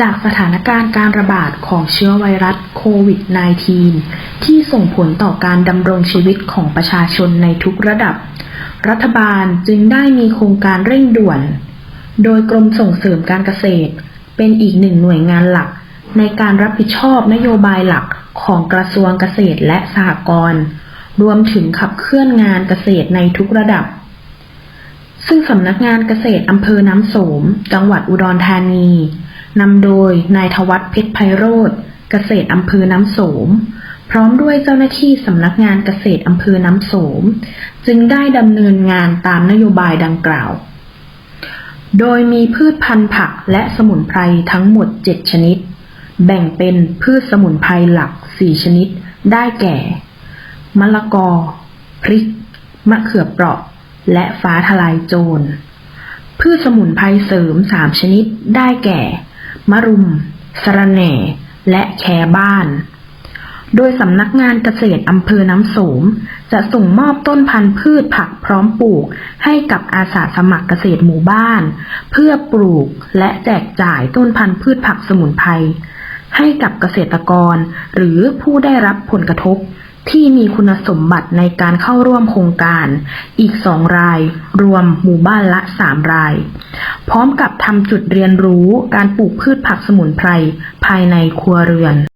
จากสถานการณ์การระบาดของเชื้อไวรัสโควิด -19 ที่ส่งผลต่อการดำรงชีวิตของประชาชนในทุกระดับ รัฐบาลจึงได้มีโครงการเร่งด่วน โดยกรมส่งเสริมการเกษตร เป็นอีกหนึ่งหน่วยงานหลัก ในการรับผิดชอบนโยบายหลักของกระทรวงเกษตรและสหกรณ์ รวมถึงขับเคลื่อนงานเกษตรในทุกระดับ ซึ่งสำนักงานเกษตรอำเภอน้ำโสม จังหวัดอุดรธานีนำโดยนายทวัฒน์เพชรไพโรธเกษตรอำเภอน้ำโสม พร้อมด้วยเจ้าหน้าที่สำนักงานเกษตรอำเภอน้ำโสม จึงได้ดำเนินงานตามนโยบายดังกล่าว โดยมีพืชพันธุ์ผักและสมุนไพรทั้งหมด 7 ชนิด แบ่งเป็นพืชสมุนไพรหลัก 4 ชนิด ได้แก่ มะละกอ พริก มะเขือเปราะ และฟ้าทลายโจร พืชสมุนไพรเสริม3ชนิดได้แก่ มะรุมสะระแหน่ และแคบ้าน โดยสำนักงานเกษตรอำเภอน้ำสม จะส่งมอบต้นพันธุ์พืชผักพร้อมปลูก ให้กับอาสาสมัครเกษตรหมู่บ้าน เพื่อปลูกและแจกจ่ายต้นพันธุ์พืชผักสมุนไพรให้กับเกษตรกรหรือผู้ได้รับผลกระทบ ที่มีคุณสมบัติในการเข้าร่วมโครงการ อีกสองราย รวมหมู่บ้านละสามราย พร้อมกับทำจุดเรียนรู้การปลูกพืชผักสมุนไพรภายในครัวเรือนน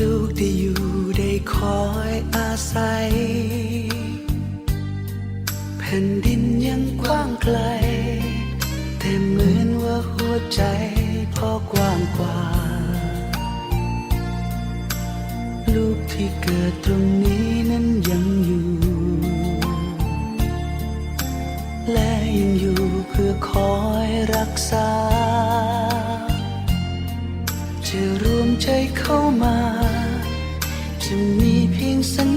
ลูกได้อยู่ได้คอยอาศัย แผ่นดินยังกว้างไกล แต่เหมือนว่าหัวใจพ่อกว้างกว่า ลูกที่เกิดตรงนี้นั้นยังอยู่ และยังอยู่เพื่อคอยรักษา จะรวม ใจเข้ามา จะมีเพียงสัญ